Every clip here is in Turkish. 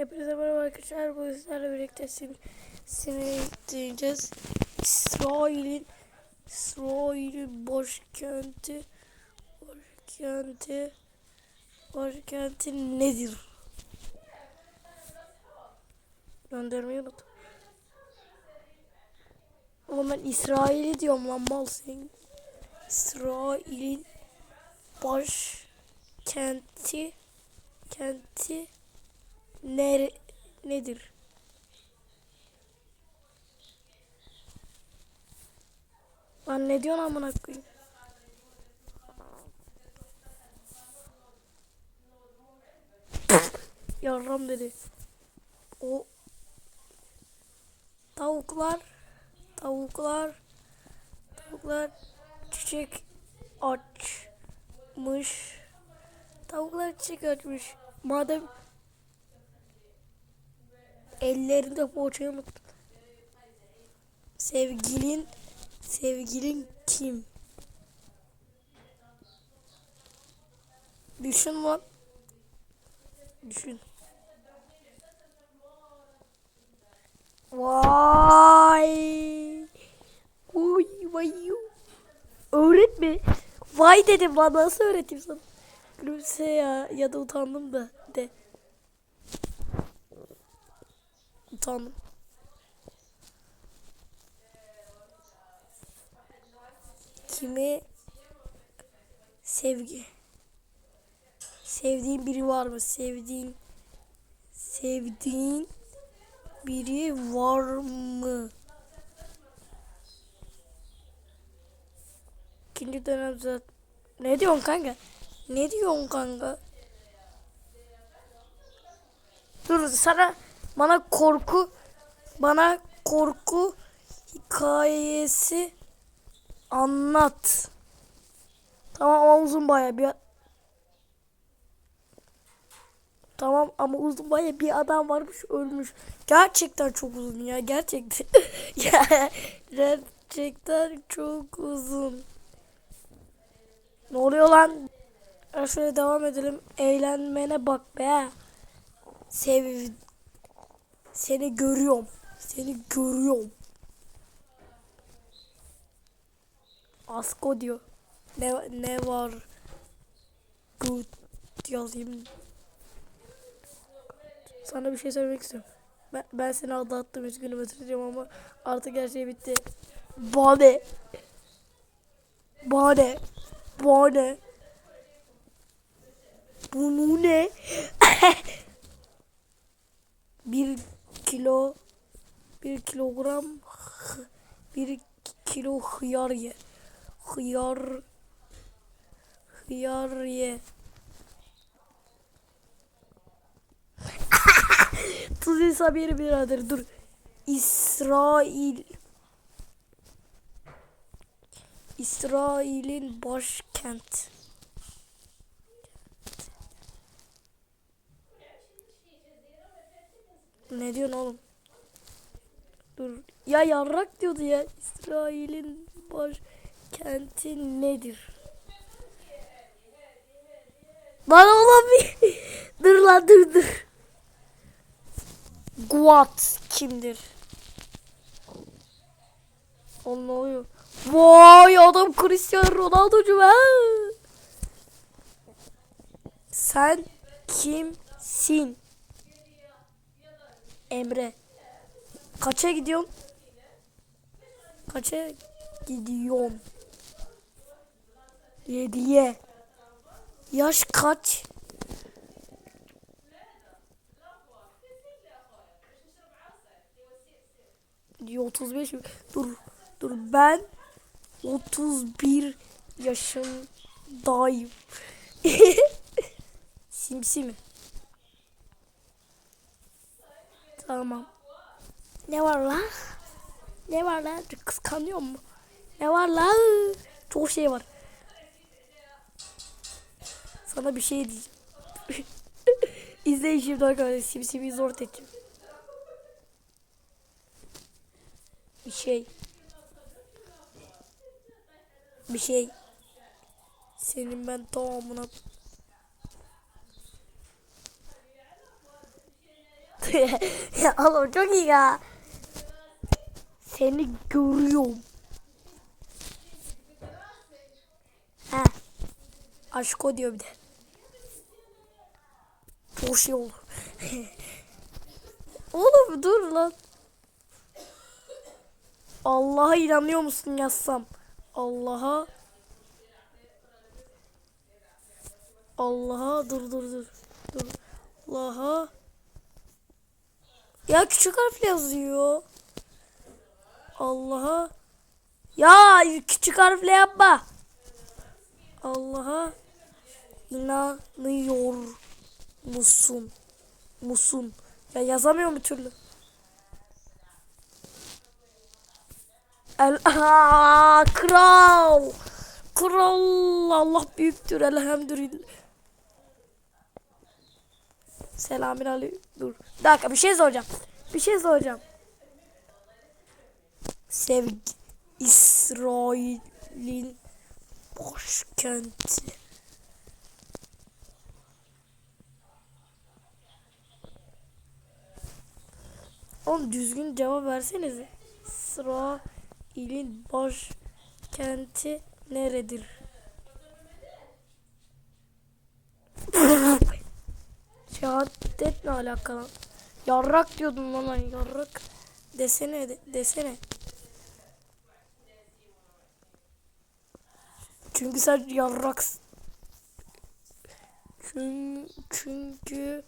Hepinize merhaba arkadaşlar. Bu sizlerle birlikte sin seni dinleyeceğiz. İsrail'in İsrail'in başkenti başkenti başkenti nedir? Göndermeyi unut. Ama ben İsrail'i diyorum lan mal senin. İsrail'in başkenti kenti nere nedir? Lan ne diyorsun amına koyayım? Yarram dedi. O tavuklar tavuklar tavuklar çiçek açmış. Tavuklar çiçek açmış. Madem ellerinde poğaçayı unuttum. Sevgilin sevgilin kim? Düşün lan. Düşün. Vay. Uy vay. Öğretme. Vay dedim lan nasıl öğreteyim sana? Gülümse ya ya da utandım da de. Utandım. Kimi sevgi sevdiğin biri var mı? Sevdiğin sevdiğin biri var mı? İkinci dönem zaten. Ne diyorsun kanka? Ne diyorsun kanka? Dur sana bana korku bana korku hikayesi anlat. Tamam ama uzun baya bir Tamam ama uzun baya bir adam varmış ölmüş. Gerçekten çok uzun ya gerçekten. gerçekten çok uzun. Ne oluyor lan? Ya şöyle devam edelim. Eğlenmene bak be. Sev seni görüyorum. Seni görüyorum. Asko diyor. Ne ne var? Good yazayım. Sana bir şey söylemek istiyorum. Ben, ben seni aldattım üzgünüm özür ama artık her şey bitti. Bade. Bade. Bade. Bunu ne? bir kilo bir kilogram bir kilo hıyar ye. Hıyar hıyar ye. Tuz hesabı birader dur. İsrail İsrail'in başkent. Ne diyorsun oğlum? Dur. Ya yarrak diyordu ya. İsrail'in başkenti nedir? Lan oğlum bir... dur lan dur dur. Guat kimdir? O ne oluyor? Vay adam Cristiano Ronaldo'cu ha. Sen kimsin? Emre. Kaça gidiyorsun? Kaça gidiyorum? Yediye. Yaş kaç? Diyor 35 mi? Dur. Dur ben 31 yaşındayım. Simsi mi? Tamam. Ne var la? Ne var la? Kıskanıyor mu? Ne var la? Çok şey var. Sana bir şey diyeceğim. İzleyin şimdi arkadaşlar. Simsimi zor edeceğim. Bir şey. Bir şey. Senin ben tamamına ya oğlum çok iyi ya. Seni görüyorum. He. Aşko diyor bir de. Çok şey olur. Oğlum dur lan. Allah'a inanıyor musun yazsam? Allah'a Allah'a dur dur dur. Dur. Allah'a Ya küçük harfle yazıyor. Allah'a Ya küçük harfle yapma. Allah'a inanıyor musun? Musun? Ya yazamıyorum bir türlü. El kral. Kral Allah büyüktür elhamdülillah. Selamün aleyküm. Dur. Bir dakika bir şey soracağım. Bir şey soracağım. Sevgi İsrail'in başkenti. Oğlum düzgün cevap versenize. İsrail'in başkenti neredir? Alakalı? Yarrak diyordum lan ay yarrak. Desene de, desene. Çünkü sen yarraksın. Çünkü, çünkü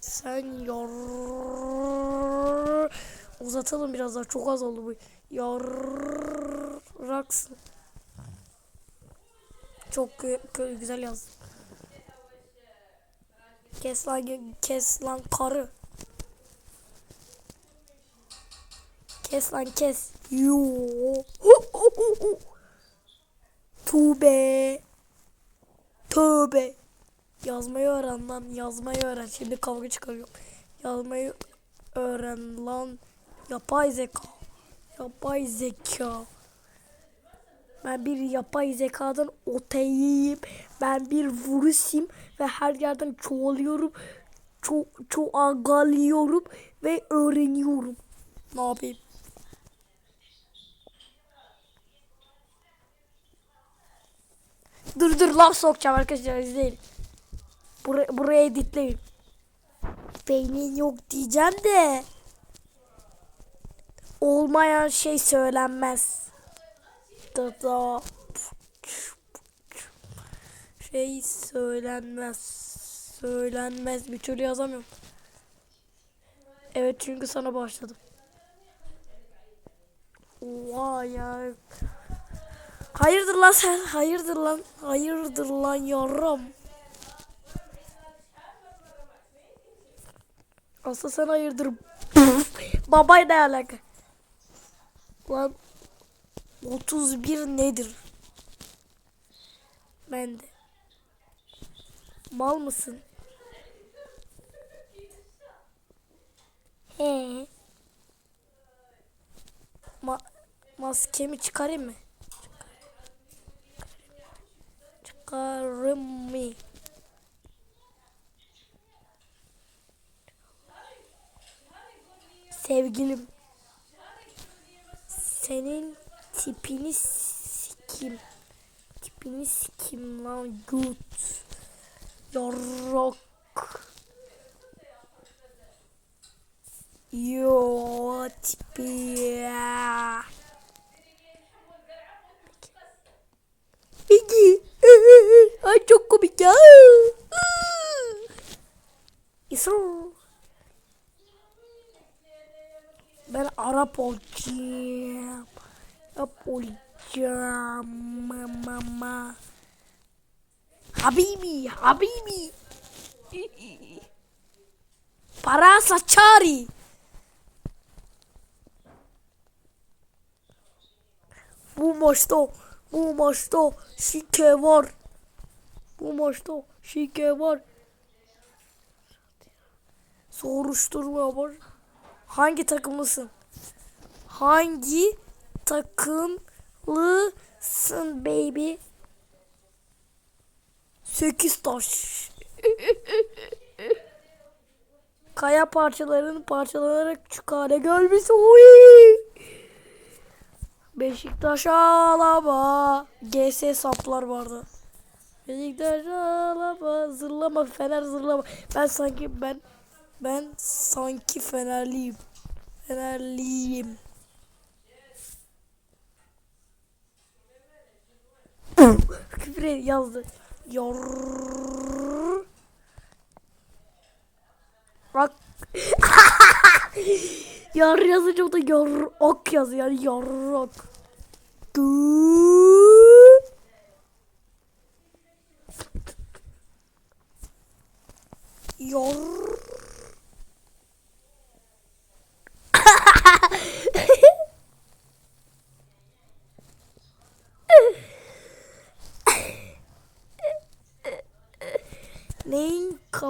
sen yar uzatalım biraz daha çok az oldu bu. Yarraksın. Çok gü- gü- güzel yazdın. Kes lan kes lan karı. Kes lan kes. Yo. Tövbe. Tövbe. Yazmayı öğren lan. Yazmayı öğren. Şimdi kavga çıkarıyorum. Yazmayı öğren lan. Yapay zeka. Yapay zeka. Ben bir yapay zekadan öteyim. Ben bir virüsüm ve her yerden çoğalıyorum. Ço çoğalıyorum ve öğreniyorum. Ne yapayım? Dur dur laf sokacağım arkadaşlar izleyin. Buraya, buraya editleyin. Beynin yok diyeceğim de. Olmayan şey söylenmez. Da. Şey söylenmez. Söylenmez. Bir türlü yazamıyorum. Evet çünkü sana başladım. Vay ya. Hayırdır lan sen? Hayırdır lan? Hayırdır lan yarım? Asıl sen hayırdır. Babay ne alaka? Lan 31 nedir? Ben de. Mal mısın? He. Ma maskemi çıkarayım mı? Çıkarım mı? Sevgilim. Senin tipini sikim. Tipini sikim lan gut. Yarrak. Yo tipi ya. İki. Ay çok komik ya. Ben Arap olacağım. Arap olacağım. Mama. Habibi, Habibi. Para saçari. Bu maçta, bu maçta şike var. Bu maçta şike var. Soruşturma var. Hangi takımlısın? Hangi takımlısın baby? Sekiz taş. Kaya parçalarının parçalanarak küçük hale gelmesi. Oy! Beşiktaş ağlama. GS saplar vardı. Beşiktaş ağlama. Zırlama Fener zırlama. Ben sanki ben ben sanki Fenerliyim. Fenerliyim. Küfür yazdı. Yor. Bak. Yar yazınca o yar ok yazıyor. Yani yarrak. Gı- Yar.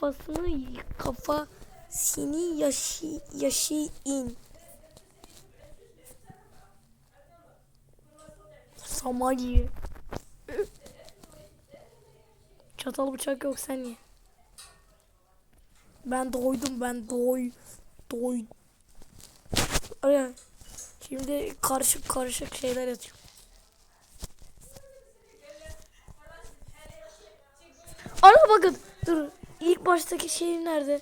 Kafasını kafasını yaşı yaşayın. Samari. Çatal bıçak yok sen ye. Ben doydum ben doy doy. Araya. Şimdi karışık karışık şeyler yatıyorum. Ana bakın dur ilk baştaki şey nerede?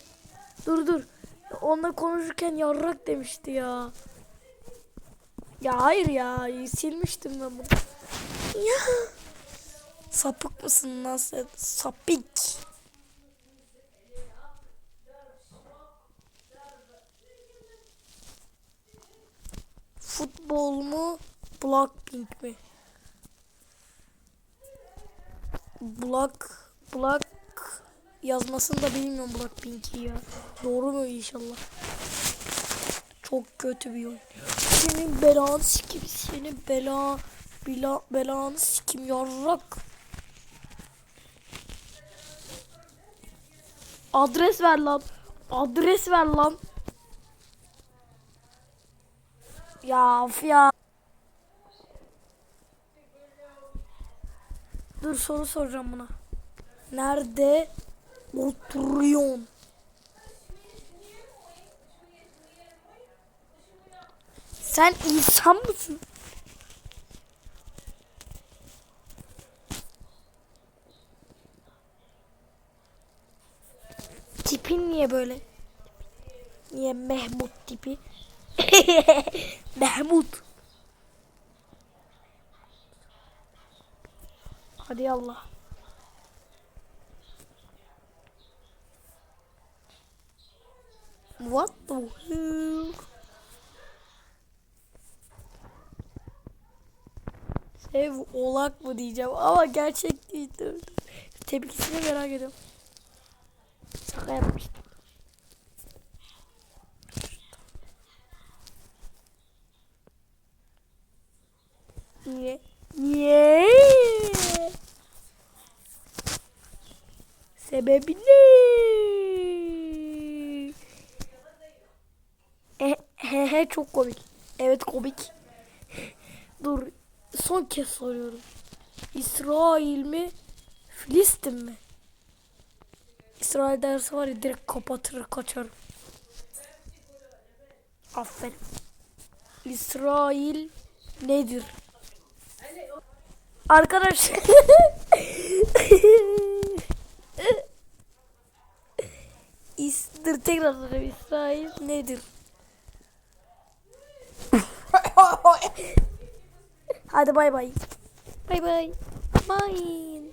Dur dur. Onunla konuşurken yarrak demişti ya. Ya hayır ya silmiştim ben bunu. Ya. Sapık mısın lan sen? Sapık. Futbol mu? Blackpink mi? Black Black yazmasını da bilmiyorum Blackpink'i ya. Doğru mu inşallah? Çok kötü bir oyun. Senin belanı sikim, senin bela, bela, belanı sikim yarrak. Adres ver lan. Adres ver lan. Ya of ya. Dur soru soracağım buna. Nerede oturuyorsun? Sen insan mısın? Tipin niye böyle? Niye Mehmut tipi? Mehmut. Hadi Allah. What the hell? Sev olak mı diyeceğim ama gerçek değil. Dur, dur. Tepkisini merak ediyorum. Şaka yapmıştım. Niye? Niye? Sebebi ne? He çok komik. Evet komik. Dur son kez soruyorum. İsrail mi? Filistin mi? İsrail dersi var ya direkt kapatır kaçarım. Aferin. İsrail nedir? Arkadaş. İs, dur tekrar. İsrail nedir? Hadi bay bay. Bay bay. Bye.